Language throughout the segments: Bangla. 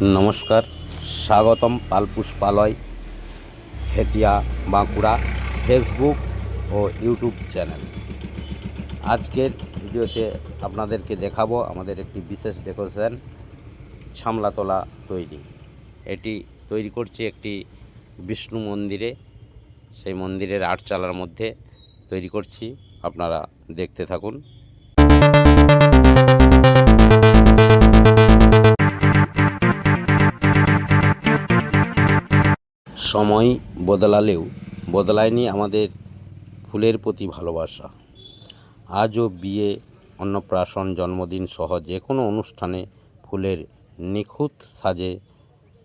নমস্কার, স্বাগতম পালপুষ্পালয় হেতিয়া বাঁকুড়া ফেসবুক ও ইউটিউব চ্যানেল। আজকের ভিডিওতে আপনাদেরকে দেখাবো আমাদের একটি বিশেষ ডেকোরেশন, ছামলাতলা তৈরি। এটি তৈরি করছি একটি বিষ্ণু মন্দিরে। সেই মন্দিরের আটচালার মধ্যে তৈরি করছি, আপনারা দেখতে থাকুন। সময় বদলালেও, বদলায়নি আমাদের ফুলের প্রতি ভালোবাসা। আজও বিয়ে, অন্নপ্রাশন, জন্মদিন সহ যে কোনো অনুষ্ঠানে ফুলের নিখুঁত সাজে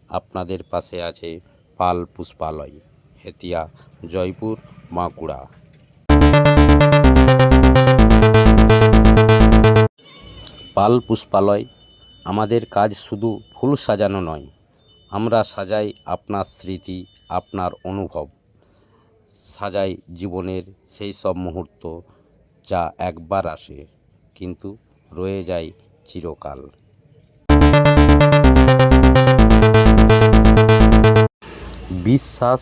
আপনাদের পাশে আছে পাল পুষ্পালয়, হেতিয়া, জয়পুর, বাঁকুড়া। পাল পুষ্পালয়, আমাদের কাজ শুধু ফুল সাজানো নয় আমরা সাজাই আপনার স্মৃতি, আপনার অনুভব। সাজাই জীবনের সেই সব মুহূর্ত যা একবার আসে, কিন্তু রয়ে যায় চিরকাল। বিশ্বাস,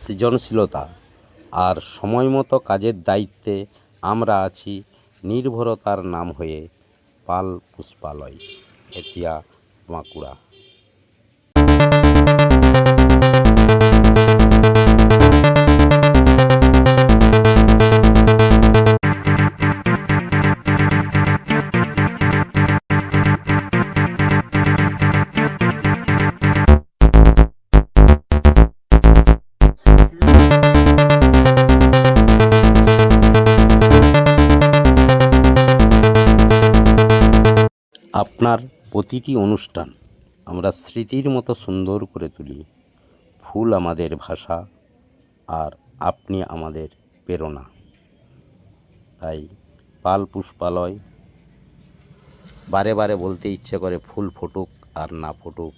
সৃজনশীলতা আর সময়মতো কাজের দায়িত্বে আমরা আছি নির্ভরতার নাম হয়ে পাল পুষ্পালয় এতিয়া বাঁকুড়া। আপনার প্রতিটি অনুষ্ঠান আমরা স্মৃতির মতো সুন্দর করে তুলি। ফুল আমাদের ভাষা আর আপনি আমাদের প্রেরণা। তাই পাল পুষ্পালয় বারে বারে বলতে ইচ্ছে করে ফুল ফুটুক আর না ফুটুক,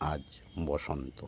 আজ বসন্ত।